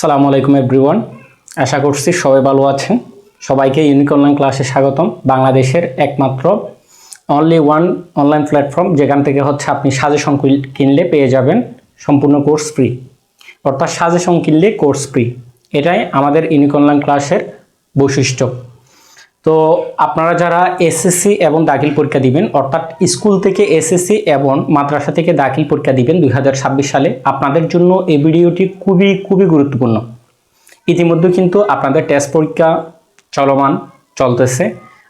সালামু আলাইকুম এভরিওয়ান আশা করছি সবাই ভালো আছেন। সবাইকে ইউনিক অনলাইন ক্লাসে স্বাগতম। বাংলাদেশের একমাত্র অনলি ওয়ান অনলাইন প্ল্যাটফর্ম যেখান থেকে হচ্ছে আপনি সাজেশন কিনলে পেয়ে যাবেন সম্পূর্ণ কোর্স ফ্রি অর্থাৎ সাজেশন কিনলে কোর্স ফ্রি এটাই আমাদের ইউনিক অনলাইন ক্লাসের বৈশিষ্ট্য। তো আপনারা যারা এসএসসি এবং দাখিল পরীক্ষা দিবেন, অর্থাৎ স্কুল থেকে এসএসসি এবং মাদ্রাসা থেকে দাখিল পরীক্ষা দিবেন দুই হাজার ছাব্বিশ সালে, আপনাদের জন্য এই ভিডিওটি খুবই খুবই গুরুত্বপূর্ণ। ইতিমধ্যে কিন্তু আপনাদের টেস্ট পরীক্ষা চলমান, চলতেছে।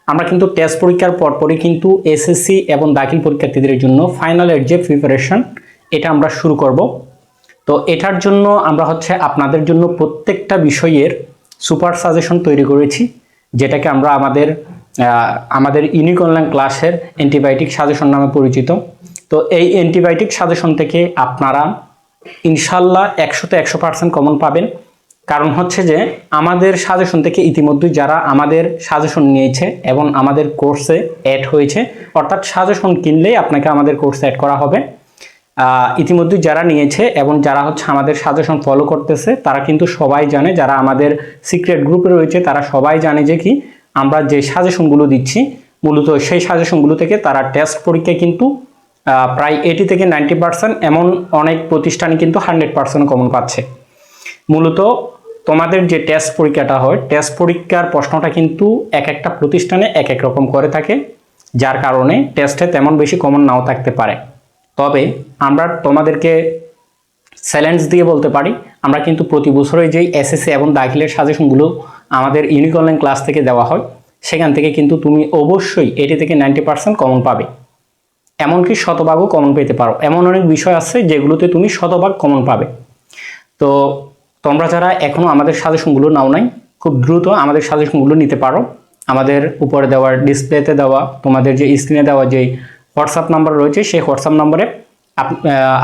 আমরা কিন্তু টেস্ট পরীক্ষার পরপরই কিন্তু এসএসসি এবং দাখিল পরীক্ষার্থীদের জন্য ফাইনালের যে প্রিপারেশন এটা আমরা শুরু করব। তো এটার জন্য আমরা হচ্ছে আপনাদের জন্য প্রত্যেকটা বিষয়ের সুপার সাজেশন তৈরি করেছি। যেটাকে আমরা আমাদের আমাদের ইউনিক অনলাইন ক্লাসের অ্যান্টিবায়োটিক সাজেশন নামে পরিচিত। তো এই অ্যান্টিবায়োটিক সাজেশন থেকে আপনারা ইনশাল্লাহ একশোতে একশো পার্সেন্ট কমন পাবেন। কারণ হচ্ছে যে আমাদের সাজেশন থেকে ইতিমধ্যেই যারা আমাদের সাজেশন নিয়েছে এবং আমাদের কোর্সে অ্যাড হয়েছে, অর্থাৎ সাজেশন কিনলেই আপনাকে আমাদের কোর্সে অ্যাড করা হবে। ইতিমধ্যে যারা নিয়েছে এবং যারা হচ্ছে আমাদের সাজেশন ফলো করতেছে, তারা কিন্তু সবাই জানে, যারা আমাদের সিক্রেট গ্রুপে রয়েছে, তারা সবাই জানে যে কি আমরা যে সাজেশনগুলো দিচ্ছি, মূলত সেই সাজেশনগুলো থেকে তারা টেস্ট পরীক্ষায় কিন্তু প্রায় এইটি থেকে নাইনটি পার্সেন্ট এমন অনেক প্রতিষ্ঠানে কিন্তু হান্ড্রেড পার্সেন্ট কমন পাচ্ছে। মূলত তোমাদের যে টেস্ট পরীক্ষাটা হয় টেস্ট পরীক্ষার প্রশ্নটা কিন্তু এক একটা প্রতিষ্ঠানে এক এক রকম করে থাকে, যার কারণে টেস্টে তেমন বেশি কমন নাও থাকতে পারে। তবে আমরা তোমাদেরকে চ্যালেঞ্জ দিয়ে বলতে পারি। আমরা কিন্তু প্রতি বছরই যেই এসএসসি এবং দাখিলের সাজেশনগুলো আমাদের ইউনিক অনলাইন ক্লাস থেকে দেওয়া হয়, সেখান থেকে কিন্তু তুমি অবশ্যই এটি থেকে নাইনটি পার্সেন্ট কমন পাবে। এমনকি শতভাগও কমন পেতে পারো। এমন অনেক বিষয় আছে যেগুলোতে তুমি শতভাগ কমন পাবে। তো তোমরা যারা এখনও আমাদের সাজেশনগুলো নাও নাই, খুব দ্রুত আমাদের সাজেশনগুলো নিতে পারো। আমাদের উপরে দেওয়ার ডিসপ্লেতে দেওয়া, তোমাদের যে স্ক্রিনে দেওয়া যে হোয়াটসঅ্যাপ নাম্বার রয়েছে, সেই হোয়াটসঅ্যাপ নাম্বারে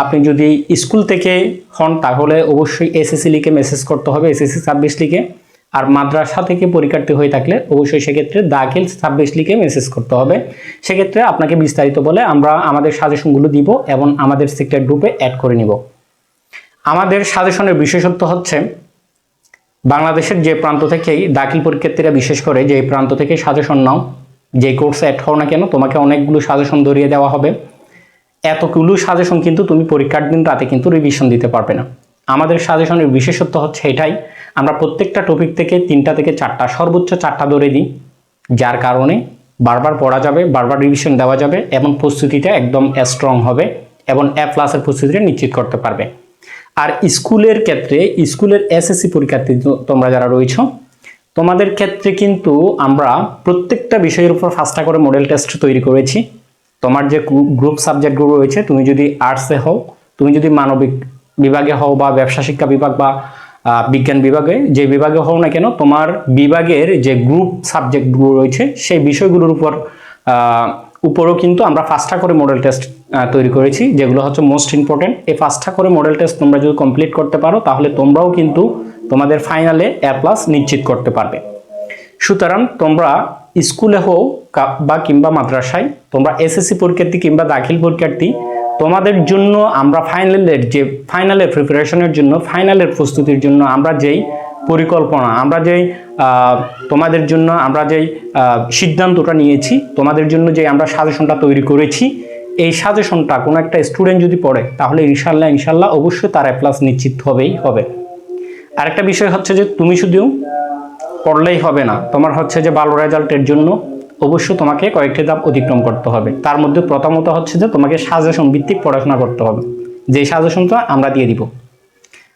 আপনি যদি স্কুল থেকে হন, তাহলে অবশ্যই এসএসসি লিখে মেসেজ করতে হবে, এসএসসি ছাব্বিশ লিখে। আর মাদ্রাসা থেকে পরীক্ষার্থী হয়ে থাকলে অবশ্যই সেক্ষেত্রে দাখিল ছাব্বিশ লিখে মেসেজ করতে হবে। সেক্ষেত্রে আপনাকে বিস্তারিত বলে আমরা আমাদের সাজেশনগুলো দিব এবং আমাদের সেক্টর গ্রুপে অ্যাড করে নিব। আমাদের সাজেশনের বিশেষত্ব হচ্ছে, বাংলাদেশের যে প্রান্ত থেকেই দাখিল পরীক্ষার্থীরা বিশেষ করে যে প্রান্ত থেকে সাজেশন নাও, যে কোর্সে অ্যাড হও না কেন, তোমাকে অনেকগুলো সাজেশন ধরিয়ে দেওয়া হবে। এতগুলো সাজেশন কিন্তু তুমি পরীক্ষার দিন রাতে কিন্তু রিভিশন দিতে পারবে না। আমাদের সাজেশনের বিশেষত্ব হচ্ছে এটাই, আমরা প্রত্যেকটা টপিক থেকে তিনটা থেকে চারটা, সর্বোচ্চ চারটা ধরে দিই, যার কারণে বারবার পড়া যাবে, বারবার রিভিশন দেওয়া যাবে এবং প্রস্তুতিটা একদম স্ট্রং হবে এবং এ প্লাসের প্রস্তুতিটা নিশ্চিত করতে পারবে। আর স্কুলের ক্ষেত্রে, স্কুলের এসএসসি পরীক্ষার্থী তোমরা যারা রয়েছ, তোমাদের ক্ষেত্রে কিন্তু আমরা প্রত্যেকটা বিষয়ের উপর ফার্স্টটা করে মডেল টেস্ট তৈরি করেছি। তোমার যে গ্রুপ সাবজেক্টগুলো রয়েছে, তুমি যদি আর্টসে হও, তুমি যদি মানবিক বিভাগে হও বা ব্যবসা শিক্ষা বিভাগ বা বিজ্ঞান বিভাগে, যে বিভাগে হও না কেন, তোমার বিভাগের যে গ্রুপ সাবজেক্টগুলো রয়েছে, সেই বিষয়গুলোর উপর উপরও কিন্তু আমরা পাঁচটা করে মডেল টেস্ট তৈরি করেছি, যেগুলো হচ্ছে মোস্ট ইম্পর্টেন্ট এই পাঁচটা করে মডেল টেস্ট তোমরা যদি কমপ্লিট করতে পারো, তাহলে তোমরাও কিন্তু তোমাদের ফাইনালে এ প্লাস নিশ্চিত করতে পারবে। সুতরাং তোমরা স্কুলে হোক বা কিংবা মাদ্রাসায়, তোমরা এসএসসি পরীক্ষার্থী কিংবা দাখিল পরীক্ষার্থী তোমাদের জন্য আমরা ফাইনালের যে ফাইনালের প্রিপারেশনের জন্য ফাইনালের প্রস্তুতির জন্য আমরা যেই পরিকল্পনা, আমরা যেই তোমাদের জন্য আমরা যেই সিদ্ধান্তটা নিয়েছি, তোমাদের জন্য যে আমরা সাজেশনটা তৈরি করেছি, এই সাজেশনটা কোনো একটা স্টুডেন্ট যদি পড়ে, তাহলে ইনশাল্লাহ ইনশাল্লাহ অবশ্যই তার এ প্লাস নিশ্চিত হবেই হবে। আরেকটা বিষয় হচ্ছে যে, তুমি শুধু পড়লেই হবে না। তোমার হচ্ছে যে ভালো রেজাল্টের জন্য অবশ্যই তোমাকে কয়েকটি ধাপ অতিক্রম করতে হবে। তার মধ্যে প্রথমত হচ্ছে যে তোমাকে সাজেশন ভিত্তিক পড়াশোনা করতে হবে। যে সাজেশনটা আমরা দিয়ে দিব।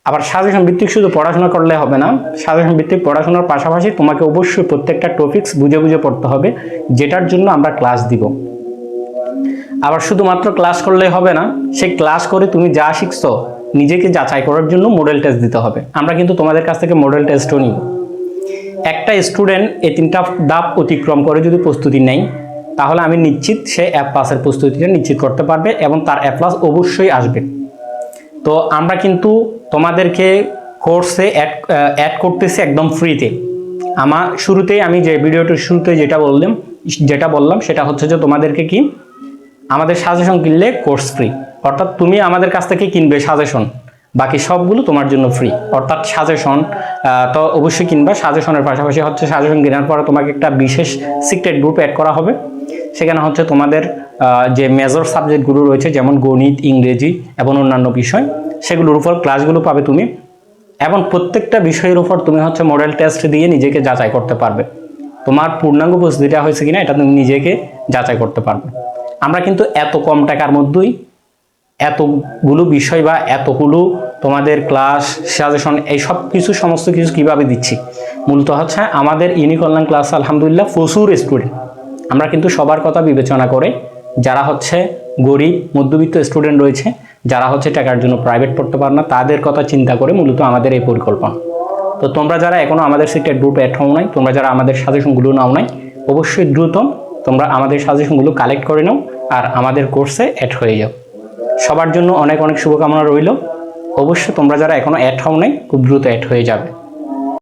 আবার সাজেশন ভিত্তিক শুধু পড়াশোনা করলে হবে না সাজেশন ভিত্তিক পড়াশোনার পাশাপাশি তোমাকে অবশ্যই প্রত্যেকটা টপিকস বুঝে বুঝে পড়তে হবে, যেটার জন্য আমরা ক্লাস দিব। আবার শুধুমাত্র ক্লাস করলেই হবে না, সেই ক্লাস করে তুমি যা শিখছো, নিজেকে যাচাই করার জন্য মডেল টেস্ট দিতে হবে। আমরা কিন্তু তোমাদের কাছ থেকে মডেল টেস্টও নিব একটা স্টুডেন্ট এই তিনটা ধাপ অতিক্রম করে যদি প্রস্তুতি নেয়, তাহলে আমি নিশ্চিত সে অ্যাপ পাসের প্রস্তুতিটা নিশ্চিত করতে পারবে এবং তার অ্যাপ প্লাস অবশ্যই আসবে। তো আমরা কিন্তু তোমাদেরকে কোর্সে অ্যাড অ্যাড করতেছি একদম ফ্রিতে আমার শুরুতেই আমি যে ভিডিওটির শুরুতে যেটা বললাম যেটা বললাম, সেটা হচ্ছে যে তোমাদেরকে কি আমাদের সাজেশন কিনলে কোর্স ফ্রি অর্থাৎ তুমি আমাদের কাছ থেকে কিনবে সাজেশন বাকি সবগুলো তোমার জন্য ফ্রি অর্থাৎ সাজেশন তো অবশ্যই কিনবা। সাজেশনের পাশাপাশি হচ্ছে সাজেশন কেনার পরে তোমাকে একটা বিশেষ সিক্রেট গ্রুপ অ্যাড করা হবে। সেখানে হচ্ছে তোমাদের যে মেজর সাবজেক্টগুলো রয়েছে, যেমন গণিত, ইংরেজি এবং অন্যান্য বিষয়, সেগুলোর উপর ক্লাসগুলো পাবে তুমি। এবং প্রত্যেকটা বিষয়ের উপর তুমি হচ্ছে মডেল টেস্ট দিয়ে নিজেকে যাচাই করতে পারবে। তোমার পূর্ণাঙ্গ প্রস্তুতিটা হয়েছে কিনা, এটা তুমি নিজেকে যাচাই করতে পারবে। আমরা কিন্তু এত কম টাকার মধ্যেই এতগুলো বিষয় বা এতগুলো তোমাদের ক্লাস সাজেশন এই সব কিছু সমস্ত কিছু কীভাবে দিচ্ছি? মূলত হচ্ছে আমাদের ইউনিক অনলাইন ক্লাস আলহামদুলিল্লাহ প্রচুর স্টুডেন্ট আমরা কিন্তু সবার কথা বিবেচনা করে যারা হচ্ছে গরিব, মধ্যবিত্ত স্টুডেন্ট রয়েছে, যারা হচ্ছে টাকার জন্য প্রাইভেট পড়তে পারে না, তাদের কথা চিন্তা করে মূলত আমাদের এই পরিকল্পনা। তো তোমরা যারা এখনও আমাদের সিটের গ্রুপে অ্যাড হও নাই, তোমরা যারা আমাদের সাজেশনগুলো নাও নাই, অবশ্যই দ্রুত তোমরা আমাদের সাজেশনগুলো কালেক্ট করে নাও আর আমাদের কোর্সে অ্যাড হয়ে যাও। সবার জন্য অনেক অনেক শুভকামনা রইল। অবশ্য তোমরা যারা এখনও অ্যাড হও নাই, খুব দ্রুত অ্যাড হয়ে যাবে।